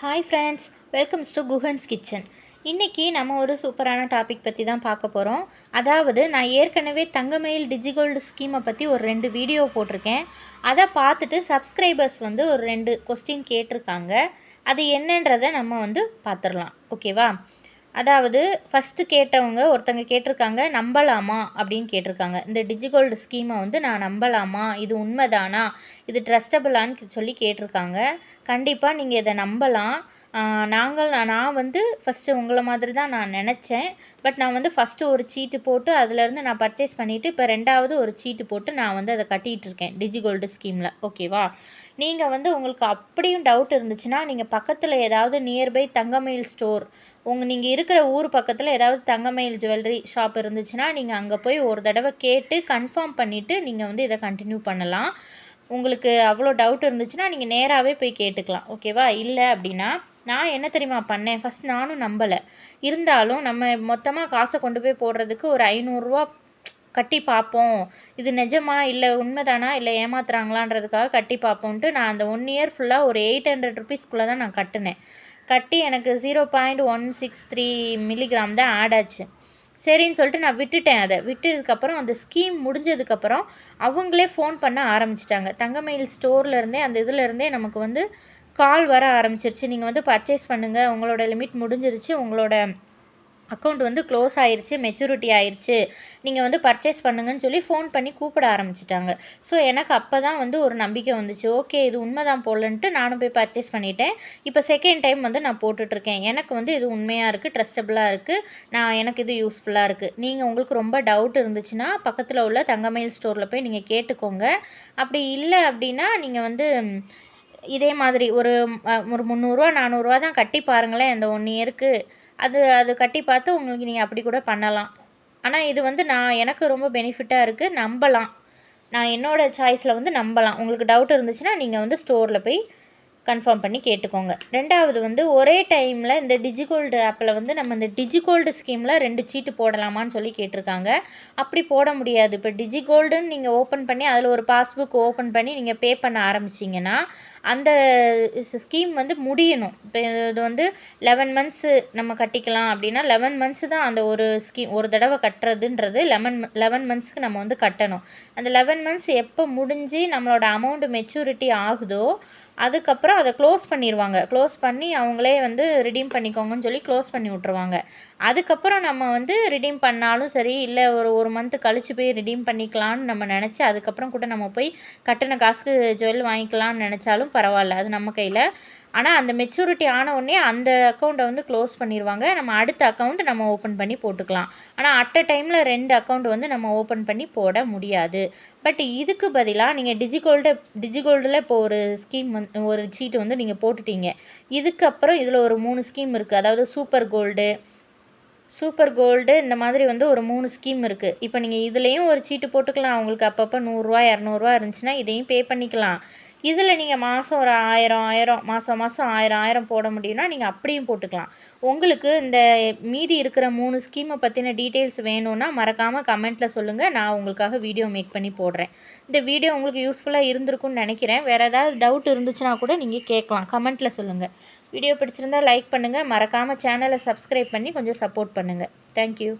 Hi friends welcomes to Guhan's kitchen இன்றைக்கி நம்ம ஒரு சூப்பரான டாபிக் பற்றி தான் பார்க்க போகிறோம் அதாவது நான் ஏற்கனவே தங்கமயில் டிஜிகோல்டு ஸ்கீமை பற்றி ஒரு ரெண்டு வீடியோ போட்டிருக்கேன். அதை பார்த்துட்டு சப்ஸ்கிரைபர்ஸ் வந்து ஒரு ரெண்டு கொஸ்டின் கேட்டிருக்காங்க. அது என்னன்றதை நம்ம வந்து பார்த்துடலாம். ஓகேவா அதாவது ஃபஸ்ட்டு கேட்டவங்க ஒருத்தவங்க கேட்டிருக்காங்க நம்பலாமா? அப்படின்னு கேட்டிருக்காங்க. இந்த டிஜிகோல்டு ஸ்கீமை வந்து நான் நம்பலாமா? இது உண்மைதானா? இது ட்ரஸ்டபுளான்னு சொல்லி கேட்டிருக்காங்க. கண்டிப்பாக நீங்கள் இதை நம்பலாம். நாங்கள் நான் வந்து ஃபஸ்ட்டு உங்களை மாதிரி தான் நான் நினச்சேன். பட் நான் வந்து ஃபஸ்ட்டு ஒரு சீட்டு போட்டு அதுலேருந்து நான் பர்ச்சேஸ் பண்ணிவிட்டு இப்போ ரெண்டாவது ஒரு சீட்டு போட்டு நான் வந்து அதை கட்டிகிட்டு இருக்கேன் டிஜிகோல்டு ஸ்கீமில் ஓகேவா நீங்கள் வந்து உங்களுக்கு அப்படியும் டவுட் இருந்துச்சுன்னா நீங்கள் பக்கத்தில் ஏதாவது நியர்பை தங்கமயில் ஸ்டோர் உங்கள் நீங்கள் இருக்கிற ஊர் பக்கத்தில் ஏதாவது தங்கமயில் ஜுவல்லரி ஷாப் இருந்துச்சுன்னா நீங்கள் அங்கே போய் ஒரு தடவை கேட்டு கன்ஃபார்ம் பண்ணிவிட்டு நீங்கள் வந்து இதை கண்டினியூ பண்ணலாம். உங்களுக்கு அவ்வளோ டவுட் இருந்துச்சுன்னா நீங்கள் நேராகவே போய் கேட்டுக்கலாம். ஓகேவா இல்லை அப்படின்னா நான் என்ன தெரியுமா பண்ணேன்? ஃபஸ்ட் நானும் நம்பலை. இருந்தாலும் நம்ம மொத்தமாக காசை கொண்டு போய் போடுறதுக்கு ஒரு ஐநூறுரூவா கட்டி பார்ப்போம். இது நிஜமா இல்லை உண்மைதானா? இல்லை ஏமாத்துறாங்களான்றதுக்காக கட்டி பார்ப்போன்ட்டு நான் அந்த ஒன் இயர் ஃபுல்லாக ஒரு எயிட் ஹண்ட்ரட் ருபீஸ்க்குள்ளே தான் நான் கட்டினேன். கட்டி எனக்கு zero point one six three milligram தான் ஆட் ஆச்சு. சரின்னு சொல்லிட்டு நான் விட்டுட்டேன் அதை. விட்டதுக்கப்புறம் அந்த ஸ்கீம் முடிஞ்சதுக்கப்புறம் அவங்களே ஃபோன் பண்ண ஆரம்பிச்சிட்டாங்க. தங்கமயில் ஸ்டோர்லேருந்தே அந்த இதுலேருந்தே நமக்கு வந்து கால் வர ஆரம்பிச்சிருச்சு. நீங்கள் வந்து பர்ச்சேஸ் பண்ணுங்கள் உங்களோட லிமிட் முடிஞ்சிருச்சு. உங்களோட அக்கௌண்ட் வந்து க்ளோஸ் ஆயிடுச்சு மெச்சூரிட்டி ஆயிடுச்சு நீங்கள் வந்து பர்ச்சேஸ் பண்ணுங்கன்னு சொல்லி ஃபோன் பண்ணி கூப்பிட ஆரம்பிச்சிட்டாங்க. ஸோ எனக்கு அப்போ தான் வந்து ஒரு நம்பிக்கை வந்துச்சு. ஓகே இது உண்மைதான் போலன்ட்டு நானும் போய் பர்ச்சேஸ் பண்ணிட்டேன். இப்போ செகண்ட் டைம் வந்து நான் போட்டுட்ருக்கேன். எனக்கு வந்து இது உண்மையாக இருக்குது ட்ரஸ்டபுளாக இருக்குது நான் எனக்கு இது யூஸ்ஃபுல்லாக இருக்குது நீங்கள் உங்களுக்கு ரொம்ப டவுட் இருந்துச்சுன்னா பக்கத்தில் உள்ள தங்கமயில் ஸ்டோரில் போய் நீங்கள் கேட்டுக்கோங்க. அப்படி இல்லை அப்படின்னா நீங்கள் வந்து இதே மாதிரி ஒரு ஒரு முந்நூறுரூவா நானூறுரூவா தான் கட்டி பாருங்களேன். இந்த ஒன் இயருக்கு அது அது கட்டி பார்த்து உங்களுக்கு நீங்கள் அப்படி கூட பண்ணலாம். ஆனால் இது வந்து நான் எனக்கு ரொம்ப பெனிஃபிட்டாக இருக்குது நம்பலாம். நான் என்னோடய சாய்ஸில் வந்து நம்பலாம். உங்களுக்கு டவுட் இருந்துச்சுன்னா நீங்கள் வந்து ஸ்டோரில் போய் கன்ஃபார்ம் பண்ணி கேட்டுக்கோங்க. ரெண்டாவது வந்து ஒரே டைமில் இந்த டிஜிகோல்டு ஆப்பில் வந்து நம்ம இந்த டிஜிகோல்டு ஸ்கீமில் ரெண்டு சீட்டு போடலாமான்னு சொல்லி கேட்டிருக்காங்க. அப்படி போட முடியாது. இப்போ டிஜிகோல்டுன்னு நீங்கள் ஓப்பன் பண்ணி அதில் ஒரு பாஸ்புக் ஓப்பன் பண்ணி நீங்கள் பே பண்ண ஆரம்பிச்சிங்கன்னா அந்த ஸ்கீம் வந்து முடியணும். இப்போ இது வந்து லெவன் மந்த்ஸு நம்ம கட்டிக்கலாம் அப்படின்னா லெவன் மந்த்ஸு தான் அந்த ஒரு ஸ்கீம் ஒரு தடவை கட்டுறதுன்றது லெவன் லெவன் மந்த்ஸ்க்கு நம்ம வந்து கட்டணும். அந்த லெவன் மந்த்ஸ் எப்போ முடிஞ்சு நம்மளோட அமௌண்ட் மெச்சூரிட்டி ஆகுதோ அதுக்கப்புறம் அதை க்ளோஸ் பண்ணிடுவாங்க க்ளோஸ் பண்ணி அவங்களே வந்து ரிடீம் பண்ணிக்கோங்கன்னு சொல்லி க்ளோஸ் பண்ணி விட்ருவாங்க அதுக்கப்புறம் நம்ம வந்து ரிடீம் பண்ணாலும் சரி இல்லை ஒரு ஒரு மந்த்து கழித்து போய் ரிடீம் பண்ணிக்கலான்னு நம்ம நினச்சி அதுக்கப்புறம் கூட நம்ம போய் கட்டின காசுக்கு ஜுவல் வாங்கிக்கலாம்னு நினச்சாலும் பரவாயில்ல. அது நம்ம கையில் ஆனால் அந்த மெச்சூரிட்டி ஆன உடனே அந்த அக்கௌண்ட்டை வந்து க்ளோஸ் பண்ணிடுவாங்க நம்ம அடுத்த அக்கௌண்ட் நம்ம ஓப்பன் பண்ணி போட்டுக்கலாம். ஆனால் அட் அ டைமில் ரெண்டு அக்கௌண்ட் வந்து நம்ம ஓப்பன் பண்ணி போட முடியாது. பட் இதுக்கு பதிலாக நீங்கள் டிஜிகோல்டு டிஜிகோல்டில் இப்போ ஒரு ஸ்கீம் வந்து ஒரு சீட்டு வந்து நீங்கள் போட்டுட்டீங்க. இதுக்கப்புறம் இதில் ஒரு மூணு ஸ்கீம் இருக்குது அதாவது சூப்பர் கோல்டு சூப்பர் கோல்டு இந்த மாதிரி வந்து ஒரு மூணு ஸ்கீம் இருக்குது இப்போ நீங்கள் இதுலேயும் ஒரு சீட்டு போட்டுக்கலாம். உங்களுக்கு அப்பப்போ நூறுரூவா இரநூறுவா இருந்துச்சுன்னா இதையும் பே பண்ணிக்கலாம். இதில் நீங்கள் மாதம் ஒரு ஆயிரம் ஆயிரம் மாதம் மாதம் ஆயிரம் ஆயிரம் போட முடியும்னா நீங்கள் அப்படியும் போட்டுக்கலாம். உங்களுக்கு இந்த மீதி இருக்கிற மூணு ஸ்கீமை பற்றின டீட்டெயில்ஸ் வேணும்னா மறக்காமல் கமெண்ட்டில் சொல்லுங்கள் நான் உங்களுக்காக வீடியோ மேக் பண்ணி போடுறேன். இந்த வீடியோ உங்களுக்கு யூஸ்ஃபுல்லாக இருந்திருக்கும்னு நினைக்கிறேன். வேறு ஏதாவது டவுட் இருந்துச்சுன்னா கூட நீங்கள் கேட்கலாம். கமெண்ட்டில் சொல்லுங்கள் வீடியோ பிடிச்சிருந்தால் லைக் பண்ணுங்கள் மறக்காமல் சேனலை சப்ஸ்கிரைப் பண்ணி கொஞ்சம் சப்போர்ட் பண்ணுங்கள் தேங்க்யூ